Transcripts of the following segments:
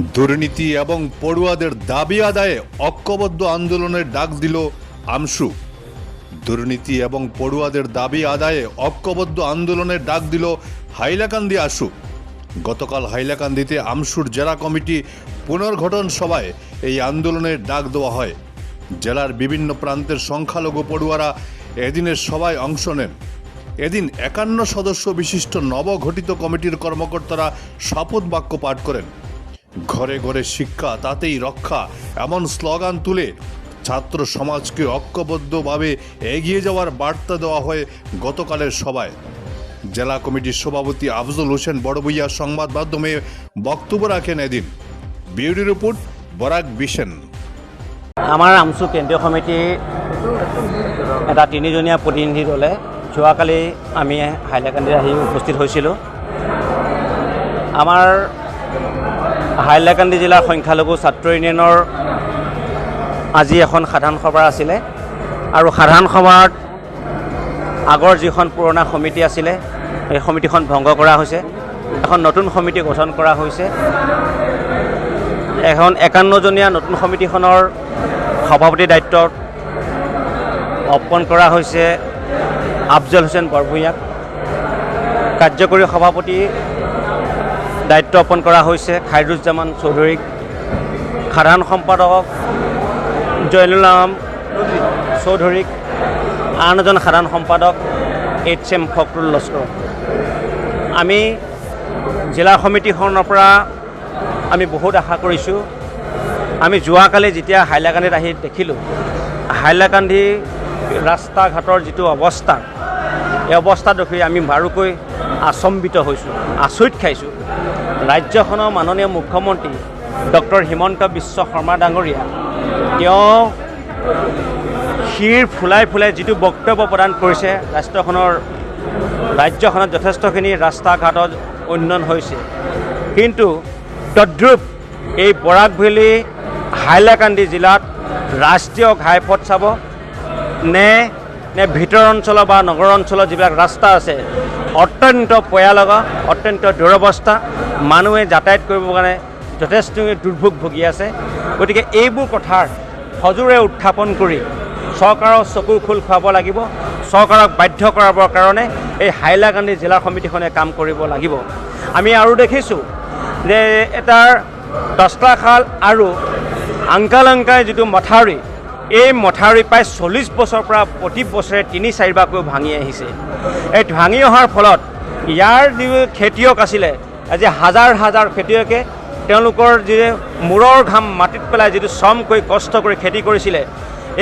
দুর্নীতি এবং পড়ুয়াদের দাবি আদায়ে ঐক্যবদ্ধ আন্দোলনের ডাক দিল আমসু। দুর্নীতি এবং পড়ুয়াদের দাবি আদায়ে ঐক্যবদ্ধ আন্দোলনের ডাক দিল হাইলাকান্দি আসু। গতকাল হাইলাকান্দিতে আমসুর জেলা কমিটি পুনর্গঠন সভায় এই আন্দোলনের ডাক দেওয়া হয়। জেলার বিভিন্ন প্রান্তের সংখ্যালঘু পড়ুয়ারা এদিনের সভায় অংশ নেন। এদিন একান্ন সদস্য বিশিষ্ট নবগঠিত কমিটির কর্মকর্তারা শপথ বাক্য পাঠ করেন। ঘরে ঘরে শিক্ষা, তাতেই রক্ষা, এমন স্লোগান তুলে ছাত্র সমাজকে ঐক্যবদ্ধভাবে এগিয়ে যাওয়ার বার্তা দেওয়া হয় গতকালের সভায়। জেলা কমিটির সভাপতি আফজল হোসেন বড়বইয়া সংবাদ মাধ্যমে বক্তব্য রাখেন এদিন। বিউটি রিপোর্ট, বরাক বিশেন আমাৰ আমচু কেন্দ্ৰীয় কমিটি এটা তিনিজনীয়া প্ৰতিনিধি দলে যোৱাকালি আমি হাইলাকান্দি আহি উপস্থিত হৈছিলোঁ। আমাৰ হাইলাকান্দি জিলাৰ সংখ্যালঘু ছাত্ৰ ইউনিয়নৰ আজি এখন সাধাৰণ সভা আছিলে। আৰু সাধাৰণ সভাত আগৰ যিখন পুৰণা সমিতি আছিলে সেই সমিতিখন ভংগ কৰা হৈছে। এখন নতুন সমিতি গঠন কৰা হৈছে। এখন একান্নজনীয়া নতুন সমিতিখনৰ সভাপতি দায়িত্বত অৰ্পণ কৰা হৈছে আফজল হুছেইন বৰভূঞাক। কাৰ্যকৰী সভাপতি দায়িত্ব অৰ্পণ কৰা হৈছে খাইৰুজ্জামান চৌধুৰীক সাধাৰণ সম্পাদক জয়নুল আলম চৌধুৰীক আন এজন সাধাৰণ সম্পাদক এইচ এম ফখৰুল লস্কৰ। আমি জিলা সমিতিখনৰ পৰা আমি বহুত আশা কৰিছোঁ। আমি যোৱাকালি যেতিয়া হাইলাকান্দিত আহি দেখিলোঁ, হাইলাকান্দি ৰাস্তা ঘাটৰ যিটো অৱস্থা, এই অৱস্থা দেখি আমি বাৰুকৈ আচম্বিত হৈছোঁ, আচৰিত খাইছোঁ। ৰাজ্যখনৰ মাননীয় মুখ্যমন্ত্ৰী ডক্টৰ হিমন্ত বিশ্ব শৰ্মা ডাঙৰীয়া। তেওঁ শিৰ ফুলাই ফুলাই যিটো বক্তব্য প্ৰদান কৰিছে ৰাষ্ট্ৰখনৰ ৰাজ্যখনত যথেষ্টখিনি ৰাস্তা ঘাটত উন্নয়ন হৈছে। কিন্তু তদ্ৰুপ এই বৰাক ভেলী হাইলাকান্দি জিলাত ৰাষ্ট্ৰীয় ঘাইপথ চাব নে নে ভিতৰ অঞ্চলৰ বা নগৰ অঞ্চলৰ যিবিলাক ৰাস্তা আছে অত্যন্ত পয়া লগা অত্যন্ত দুৰৱস্থা মানুহে যাতায়াত কাৰণে যথেষ্ট দুৰ্ভোগ ভুগি আছে। গতিকে এইবোৰ কথাৰ সজোৰে উত্থাপন কৰি চৰকাৰৰ চকু খোল খুৱাব লাগিব চৰকাৰক বাধ্য কৰাবৰ কাৰণে এই হাইলাকান্দি জিলা সমিতিখনে কাম কৰিব লাগিব। আমি আৰু দেখিছোঁ যে এটাৰ দহটা খাল আৰু আংকালাংকাই যিটো মথাউৰি এই মথাউৰি প্ৰায় চল্লিছ বছৰৰ পৰা প্ৰতি বছৰে তিনি চাৰিবাৰকৈ ভাঙি আহিছে। এই ভাঙি অহাৰ ফলত ইয়াৰ যি খেতিয়ক আছিলে আজি হাজাৰ হাজাৰ খেতিয়কে তেওঁলোকৰ যি মূৰৰ ঘাম মাটিত পেলাই যিটো শ্ৰম কৰি কষ্ট কৰি খেতি কৰিছিলে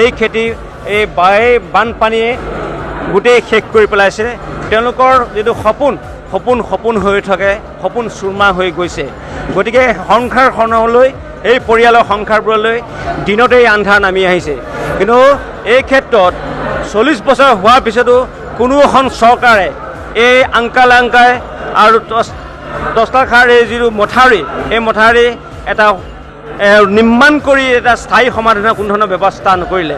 এই খেতি এই বানপানীয়ে গোটেই শেষ কৰি পেলাইছে। তেওঁলোকৰ যিটো সপোন সপোন সপোন হৈ থাকে সপোন চুৰমা হৈ গৈছে। গতিকে সংসাৰখনলৈ এই পৰিয়ালৰ সংসাৰবোৰলৈ দিনতেই আন্ধাৰ নামি আহিছে। কিন্তু এই ক্ষেত্ৰত চল্লিছ বছৰ হোৱাৰ পিছতো কোনো এখন চৰকাৰে এই আংকাল আংকাই আৰু দস্তাখাৰ এই যিটো মথাউৰি, এই মথাউৰি এটা নিৰ্মাণ কৰি এটা স্থায়ী সমাধানৰ কোনো ধৰণৰ ব্যৱস্থা নকৰিলে।